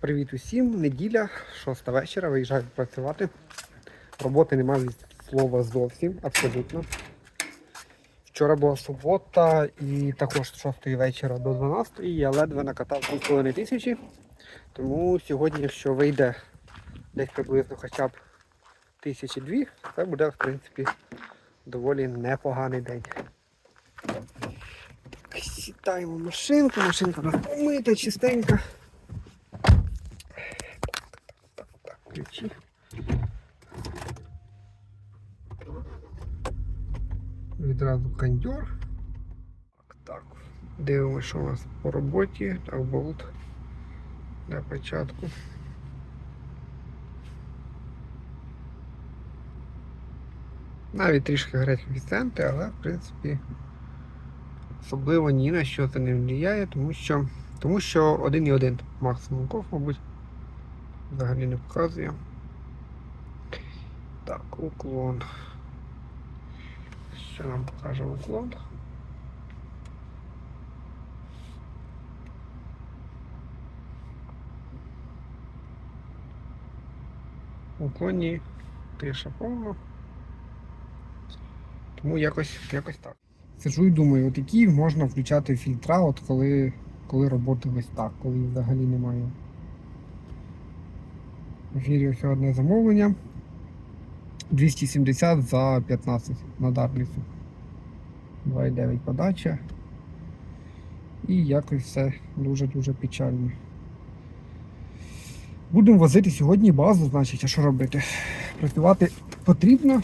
Привіт усім! Неділя, 6 вечора, виїжджаю працювати. Роботи немає слова зовсім, абсолютно. Вчора була субота і також з 6 вечора до 12 я ледве накатав 2,5 тисячі. Тому сьогодні, якщо вийде десь приблизно хоча б тисячі дві, це буде в принципі доволі непоганий день. В машинку, машинка у нас помита, чистенька. Так, ключі. Відразу кондьор. Так, так. Дивимося, що у нас по роботі. Так, болт для початку. Навіть трішки греть коефіцієнти, але в принципі особливо ні на що це не впливає, тому що тому що один і один максимум ков, мабуть, взагалі не показує. Так, уклон. Що нам покаже уклон? Уклоні тиша повна. Тому якось, якось так. Сиджу і думаю, от які можна включати фільтра, от коли, коли роботи ось так, коли взагалі немає. В ефірі одне замовлення. 270 за 15 на Дарлісу. 2,9 подача. І якось все дуже-дуже печально. Будемо возити сьогодні базу, значить, а що робити? Працювати потрібно.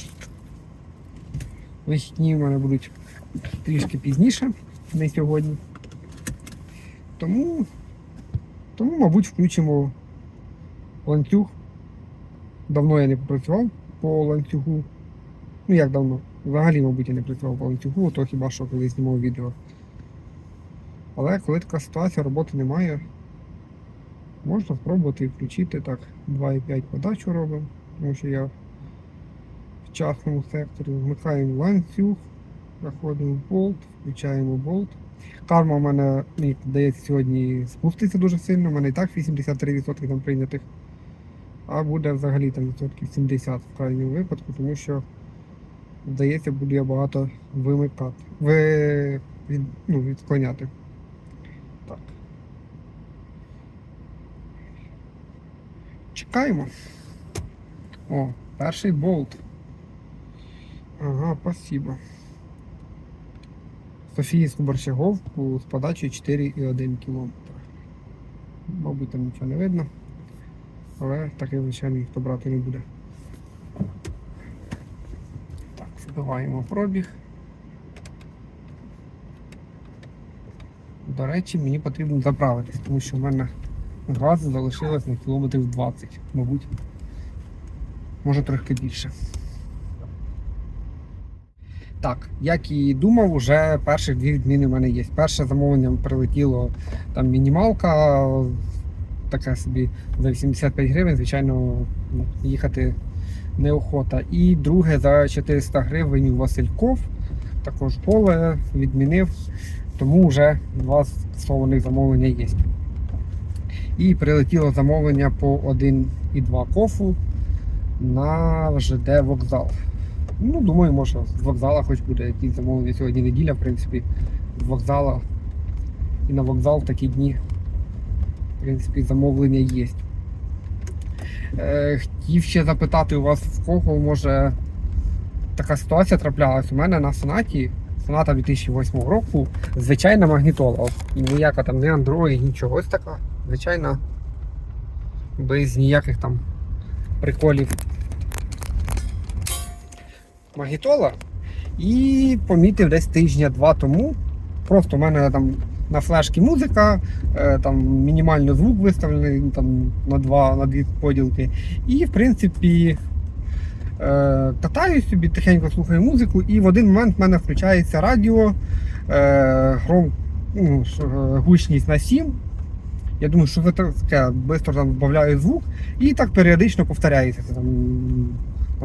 Вихідні в мене будуть трішки пізніше, не сьогодні. Тому, тому мабуть, включимо ланцюг. Давно я не попрацював по ланцюгу. Ну як давно? Взагалі, мабуть, я не працював по ланцюгу, то хіба що коли знімав відео. Але коли така ситуація, роботи немає, можна спробувати включити так 2,5 подачу робимо, тому що я в частному секторі вмикаємо ланцюг, заходимо в болт, включаємо болт. Карма в мене, мені здається, сьогодні спуститься дуже сильно, в мене і так 83% там прийнятих. А буде взагалі там відсотків 70 в крайньому випадку, тому що, здається, буду я багато вимикати. Ви, від, ну, відклоняти. Так. Чекаємо. О, перший болт. Ага, спасибо. Софійську борщаговку з подачею 4,1 км. Мабуть, там нічого не видно. Але таке, звичайно, ніхто брати не буде. Так, збиваємо пробіг. До речі, мені потрібно заправитись, тому що в мене газу залишилось на кілометрів 20, мабуть. Може трохи більше. Так, як і думав, вже перших дві відміни в мене є. Перше замовлення прилетіло там мінімалка, таке собі за 85 гривень, звичайно, ну, їхати неохота. І друге за 400 гривень Васильков, також поле відмінив, тому вже два скасованих замовлення є. І прилетіло замовлення по 1,2 кофу на ЖД вокзал. Ну, думаю, може, з вокзала хоч буде якісь замовлення. Сьогодні неділя, в принципі, з вокзала і на вокзал в такі дні, в принципі, замовлення є. Е, хотів ще запитати у вас, в кого може така ситуація траплялась. У мене на сонаті, соната 2008 року, звичайна магнітола. Ніяка там не Android, нічого. Ось така. Звичайна, без ніяких там приколів магнітола і помітив десь тижня-два тому. Просто в мене там на флешці музика, е, там мінімально звук виставлений там, на два, на дві поділки. І в принципі е, катаюсь собі, тихенько слухаю музику, і в один момент в мене включається радіо, е, гром, ну, гучність на 7. Я думаю, що це таке, швидко там додаю звук, і так періодично повторяється там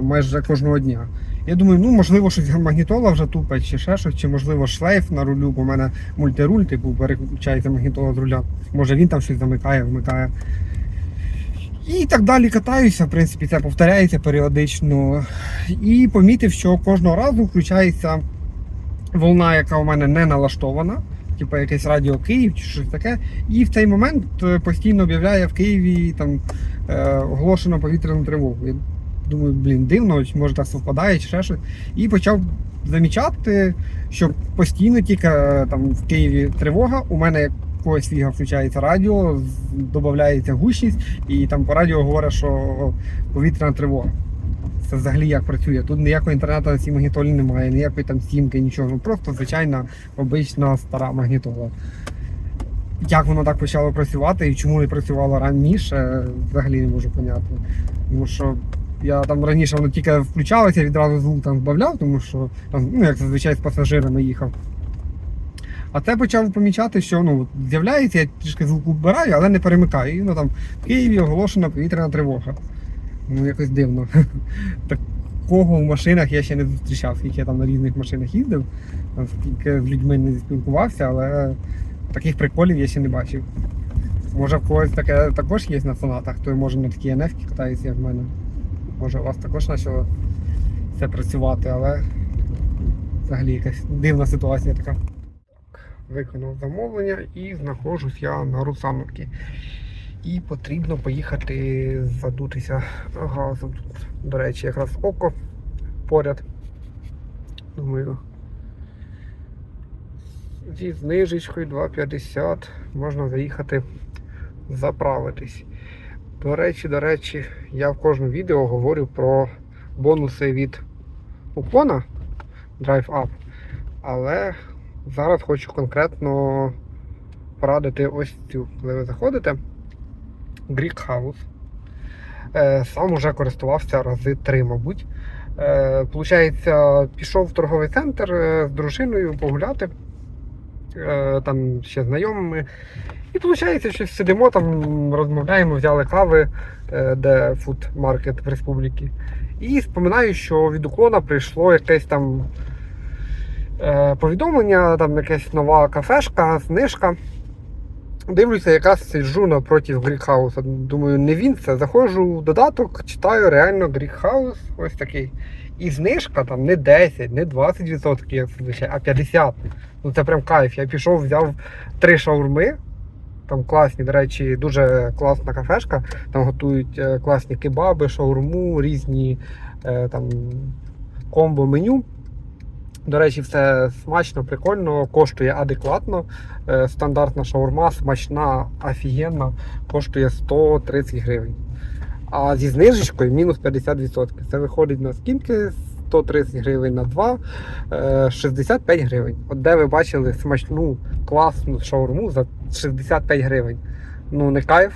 майже кожного дня. Я думаю, ну можливо, щось магнітола вже тупить, чи ще щось, чи можливо шлейф на рулю, бо в мене мультируль, типу, переключається магнітола з руля. Може він там щось замикає, вмикає. І так далі катаюся, в принципі, це повторяється періодично. І помітив, що кожного разу включається волна, яка у мене не налаштована, типу якесь радіо Київ чи щось таке. І в цей момент е, постійно об'являє в Києві там е, оголошено повітряну тривогу. Думаю, блін, дивно, може так совпадає, чи ще щось. І почав замічати, що постійно тільки е, там в Києві тривога, у мене якогось фіга включається радіо, додається гучність, і там по радіо говорять, що повітряна тривога. Це взагалі як працює. Тут ніякого інтернету на цій магнітолі немає, ніякої там сімки, нічого. Ну просто звичайна обична стара магнітола. Як воно так почало працювати і чому не працювало раніше, взагалі не можу поняти. Тому що я там раніше воно тільки включалося, відразу звук там збавляв, тому що там, ну, як зазвичай з пасажирами їхав. А це почав помічати, що ну, з'являється, я трішки звук вбираю, але не перемикаю. І ну, там в Києві оголошена повітряна тривога. Ну, якось дивно. Такого в машинах я ще не зустрічав, скільки я там на різних машинах їздив, скільки з людьми не спілкувався, але таких приколів я ще не бачив. Може в когось таке також є на сонатах, хто може на такій НФ катається, як в мене. Може у вас також почало це працювати, але взагалі якась дивна ситуація така. Виконав замовлення і знаходжусь я на Русановці. І потрібно поїхати задутися газом. Тут, до речі, якраз око поряд. Думаю. Зі знижечкою 2,50 можна заїхати заправитись. До речі, до речі, я в кожному відео говорю про бонуси від уклона Drive Up. Але зараз хочу конкретно порадити ось цю, коли ви заходите. Greek House. Е, Сам уже користувався рази три, мабуть. Е, Получається, пішов в торговий центр е, з дружиною погуляти. Е, Там ще знайомими. І виходить, що сидимо там, розмовляємо, взяли кави, е, де фуд маркет в республіки. І споминаю, що від уклона прийшло якесь там е, повідомлення, там якась нова кафешка, знижка. Дивлюся, якраз сиджу напроти Грікхауса. Думаю, не він це. Заходжу в додаток, читаю реально Грікхаус, ось такий. І знижка там не 10, не 20%, як зазвичай, а 50%. Ну це прям кайф. Я пішов, взяв три шаурми. Там класні, до речі, дуже класна кафешка. Там готують е, класні кебаби, шаурму, різні е, там комбо меню. До речі, все смачно, прикольно, коштує адекватно. Е, Стандартна шаурма, смачна, офігенна, коштує 130 гривень. А зі знижечкою мінус 50%. Це виходить на скільки? 130 гривень на 2, е, 65 гривень. От де ви бачили смачну, класну шаурму за 65 гривень. Ну, не кайф.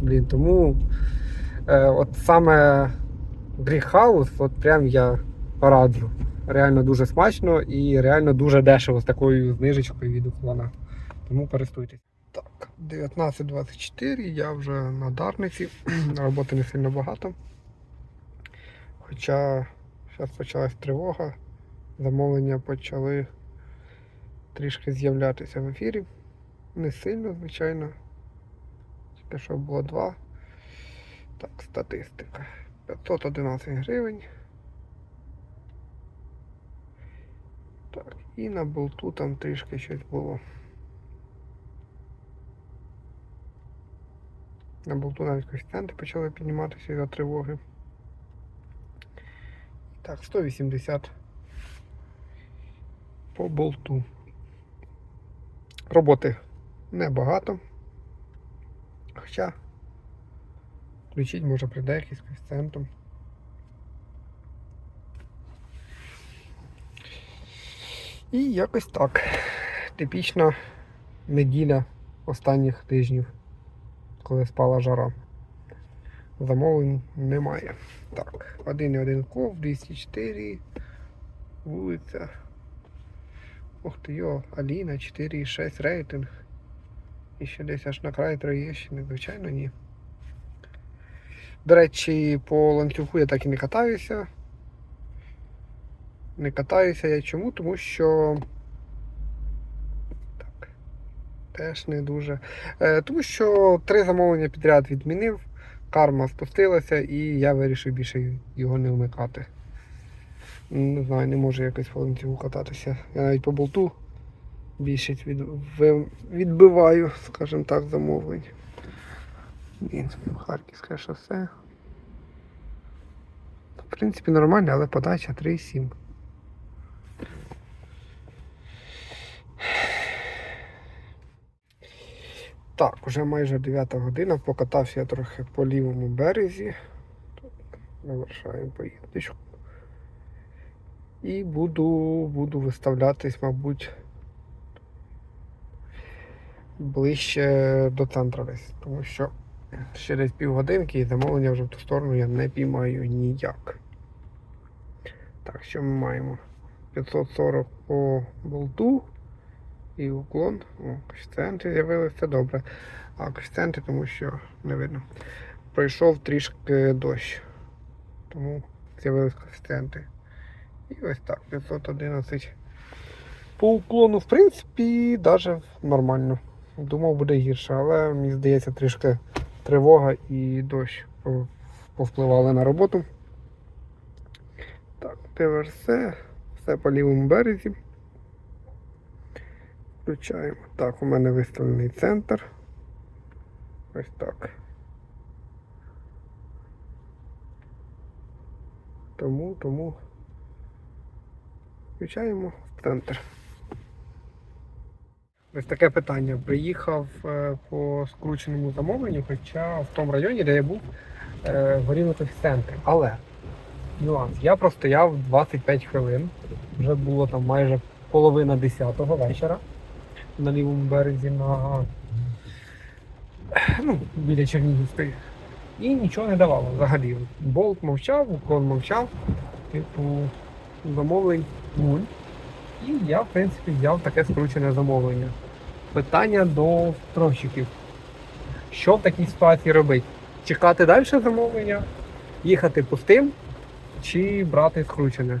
Блін, тому е, от саме House, от прям я раджу. Реально дуже смачно і реально дуже дешево з такою знижечкою від уклона. Тому користуйтесь. Так, 19.24, я вже на Дарниці, роботи не сильно багато. Хоча зараз почалась тривога, замовлення почали трішки з'являтися в ефірі. Не сильно, звичайно. Тільки що було два. Так, статистика. 511 гривень. Так, і на болту там трішки щось було. На болту навіть коефіцієнти почали підніматися за тривоги. Так, 180 по болту. Роботи небагато. Хоча включить може прийде якийсь коефіцієнтом. І якось так. Типічна неділя останніх тижнів, коли спала жара. Замовлень немає. Так, 1,1 ков, 204, вулиця. Ух ти йо, Аліна, 4,6 рейтинг. І ще десь аж на край Троєщини, звичайно, ні. До речі, по ланцюгу я так і не катаюся. Не катаюся я чому? Тому що. Так. Теж не дуже. Е, тому що три замовлення підряд відмінив. карма спустилася і я вирішив більше його не вмикати. Не знаю, не можу якось по ланцюгу кататися. Я навіть по болту більшість від, відбиваю, скажімо так, замовлень. Блін, Харківське шосе. В принципі, нормально, але подача 3,7. Так, уже майже 9 година. Покатався я трохи по лівому березі. Тут Завершаємо поїздочку. І буду, буду виставлятись, мабуть, ближче до центру десь. Тому що ще десь півгодинки і замовлення вже в ту сторону я не піймаю ніяк. Так, що ми маємо? 540 по болту і уклон. О, коефіцієнти з'явилися добре. А коефіцієнти, тому що не видно. Пройшов трішки дощ. Тому з'явилися коефіцієнти. І ось так, 511. По уклону, в принципі, навіть нормально. Думав, буде гірше, але мені здається, трішки тривога і дощ повпливали на роботу. Так, все. Все по лівому березі. Включаємо. Так, у мене виставлений центр. Ось так. Тому, тому включаємо в центр. Ось таке питання. Приїхав е, по скрученому замовленню, хоча в тому районі, де я був, е, горіли коефіцієнти. Але нюанс. Я простояв 25 хвилин. Вже було там майже половина 10 вечора на лівому березі на ну, біля Чернігівської. І нічого не давало взагалі. Болт мовчав, уклон мовчав, типу замовлень нуль. І я, в принципі, взяв таке скручене замовлення. Питання до стройщиків. Що в такій ситуації робити? Чекати далі замовлення, їхати пустим чи брати скручене?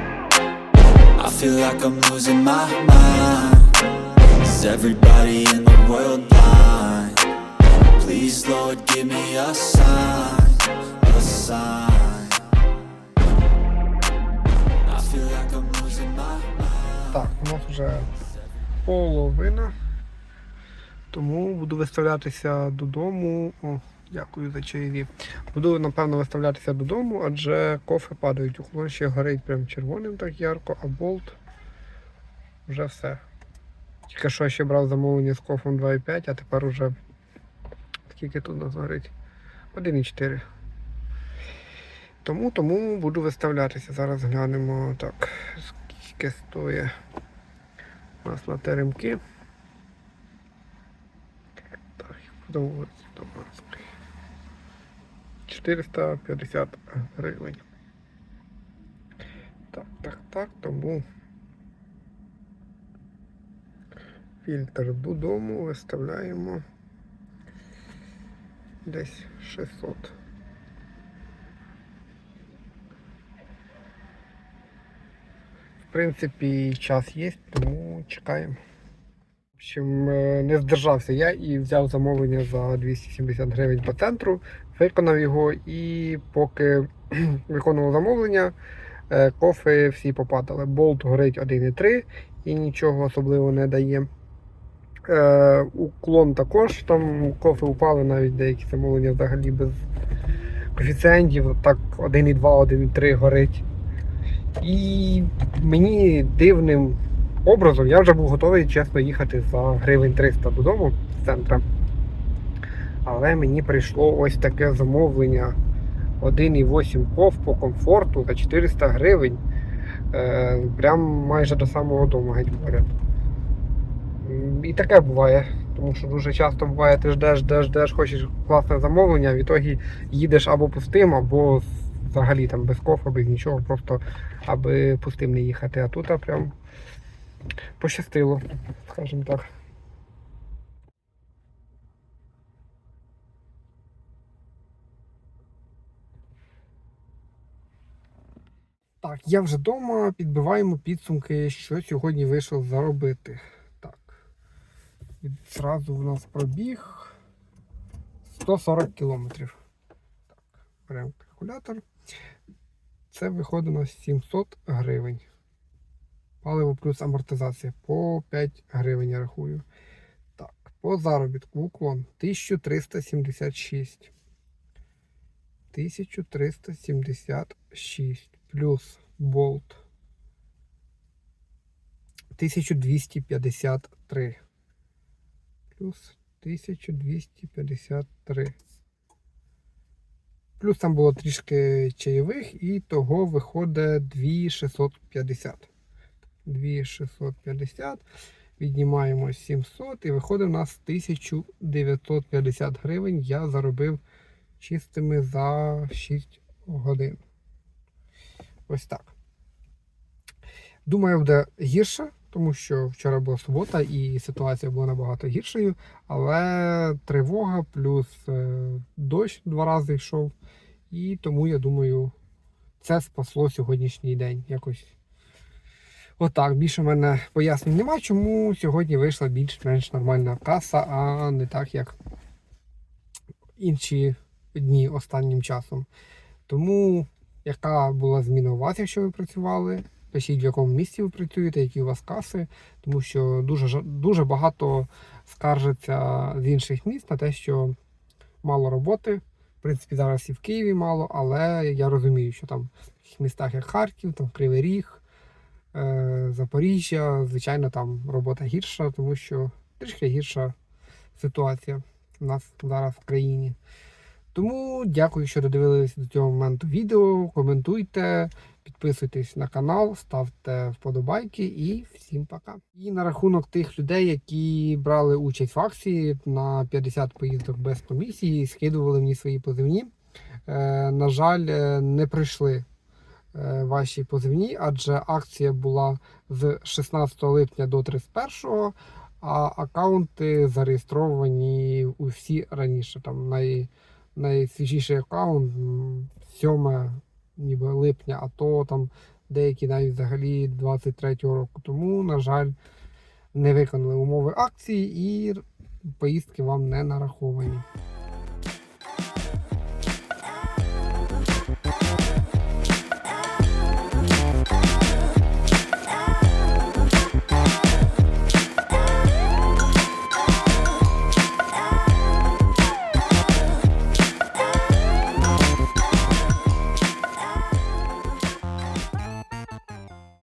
I feel like I'm losing my mind. Is everybody in the world blind? Please, Lord, give me a sign, a sign. I feel like I'm losing my mind. Так, у нас вже половина. Тому буду виставлятися додому. О, дякую за чаєві. Буду, напевно, виставлятися додому, адже кофе падають. Уклон ще горить прям червоним так ярко, а болт вже все. Тільки що ще брав замовлення з кофом 2,5, а тепер уже скільки тут у нас горить? 1,4. Тому, тому буду виставлятися. Зараз глянемо так, скільки стоїть у на теремки. Так, подивилися до нас. 450 гривень. Так, так, так, тому фільтр додому виставляємо десь 600. В принципі, час є, тому чекаємо. Общем, е, не здержався я і взяв замовлення за 270 гривень по центру, виконав його і поки виконував замовлення, е, кофи всі попадали. Болт горить 1,3 і нічого особливого не дає. Е, уклон також, там кофи упали, навіть деякі замовлення взагалі без коефіцієнтів. Так 1,2, 1,3 горить. І мені дивним образом я вже був готовий чесно їхати за гривень 300 додому з центра. Але мені прийшло ось таке замовлення 1,8 ков по комфорту за 400 гривень. Е, прям майже до самого дому геть поряд. І таке буває. Тому що дуже часто буває, ти ждеш, ждеш, ждеш, хочеш класне замовлення, в ітогі їдеш або пустим, або взагалі там без кофа, без нічого, просто аби пустим не їхати. А тут а прям пощастило, скажімо так. Так, я вже вдома, підбиваємо підсумки, що сьогодні вийшов заробити. Так. І зразу в нас пробіг 140 кілометрів. Так, беремо калькулятор. Це виходить на 700 гривень. Паливо плюс амортизація по 5 гривень я рахую. Так, по заробітку уклон 1376. 1376 плюс болт 1253 плюс 1253 плюс там було трішки чайових і того виходить 2650 2650 віднімаємо 700 і виходить у нас 1950 гривень я заробив чистими за 6 годин. Ось так. Думаю, буде гірше, тому що вчора була субота і ситуація була набагато гіршою. Але тривога плюс е, дощ два рази йшов. І тому я думаю, це спасло сьогоднішній день. Якось отак. Більше в мене пояснень нема, чому сьогодні вийшла більш-менш нормальна каса, а не так, як інші дні останнім часом. Тому яка була зміна у вас, якщо ви працювали? Пишіть, в якому місці ви працюєте, які у вас каси, тому що дуже, дуже багато скаржиться з інших міст на те, що мало роботи. В принципі, зараз і в Києві мало, але я розумію, що там в таких містах, як Харків, там Кривий Ріг, Запоріжжя, звичайно, там робота гірша, тому що трішки гірша ситуація у нас зараз в країні. Тому дякую, що додивились до цього моменту відео. Коментуйте, підписуйтесь на канал, ставте вподобайки і всім пока. І на рахунок тих людей, які брали участь в акції на 50 поїздок без комісії, скидували мені свої позивні. Е, на жаль, е, не прийшли е, ваші позивні, адже акція була з 16 липня до 31, а аккаунти зареєстровані усі раніше. Там най найсвіжіший аккаунт 7 ніби липня, а то там деякі навіть взагалі 23-го року. Тому, на жаль, не виконали умови акції і поїздки вам не нараховані.